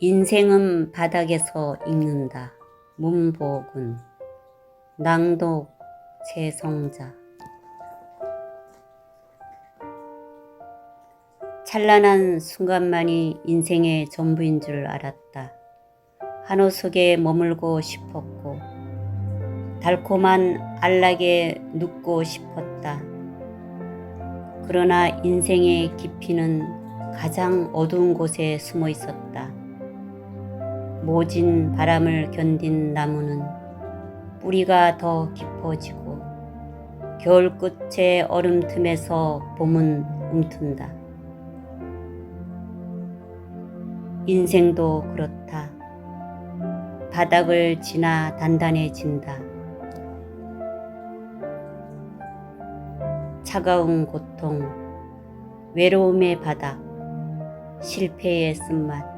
인생은 바닥에서 읽는다. 문복은 낭독 재성자 찬란한 순간만이 인생의 전부인 줄 알았다. 한호 속에 머물고 싶었고 달콤한 안락에 눕고 싶었다. 그러나 인생의 깊이는 가장 어두운 곳에 숨어 있었다. 모진 바람을 견딘 나무는 뿌리가 더 깊어지고 겨울 끝의 얼음 틈에서 봄은 움튼다. 인생도 그렇다. 바닥을 지나 단단해진다. 차가운 고통, 외로움의 바닥, 실패의 쓴맛,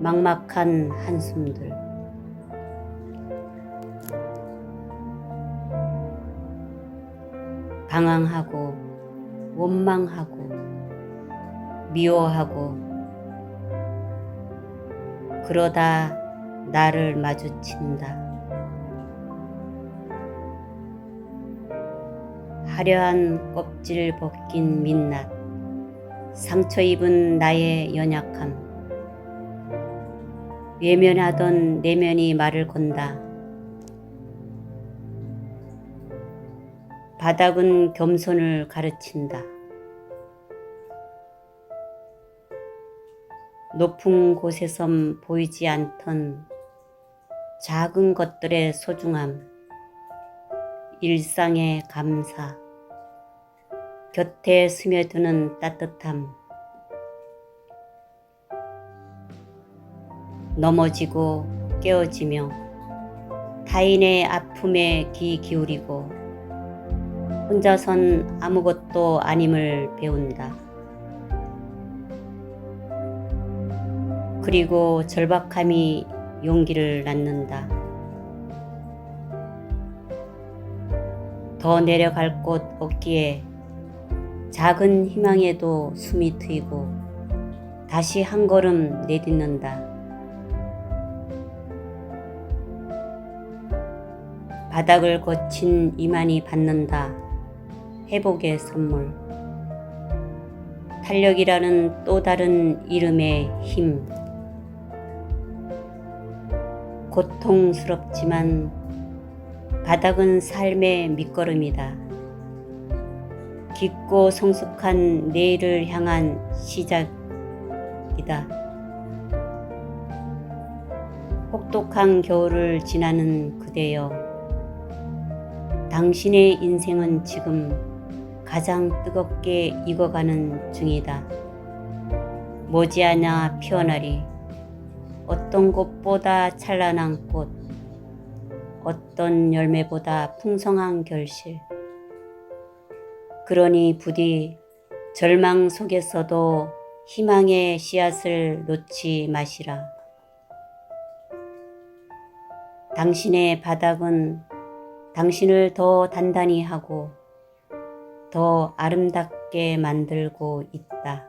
막막한 한숨들. 방황하고, 원망하고, 미워하고, 그러다 나를 마주친다. 화려한 껍질 벗긴 민낯, 상처 입은 나의 연약함, 외면하던 내면이 말을 건다. 바닥은 겸손을 가르친다. 높은 곳에선 보이지 않던 작은 것들의 소중함, 일상의 감사, 곁에 스며드는 따뜻함, 넘어지고 깨어지며 타인의 아픔에 귀 기울이고 혼자선 아무것도 아님을 배운다. 그리고 절박함이 용기를 낳는다. 더 내려갈 곳 없기에 작은 희망에도 숨이 트이고 다시 한 걸음 내딛는다. 바닥을 거친 이만이 받는다. 회복의 선물. 탄력이라는 또 다른 이름의 힘. 고통스럽지만 바닥은 삶의 밑거름이다. 깊고 성숙한 내일을 향한 시작이다. 혹독한 겨울을 지나는 그대여. 당신의 인생은 지금 가장 뜨겁게 익어가는 중이다. 머지않아 피어나리. 어떤 꽃보다 찬란한 꽃, 어떤 열매보다 풍성한 결실. 그러니 부디 절망 속에서도 희망의 씨앗을 놓지 마시라. 당신의 바닥은 당신을 더 단단히 하고 더 아름답게 만들고 있다.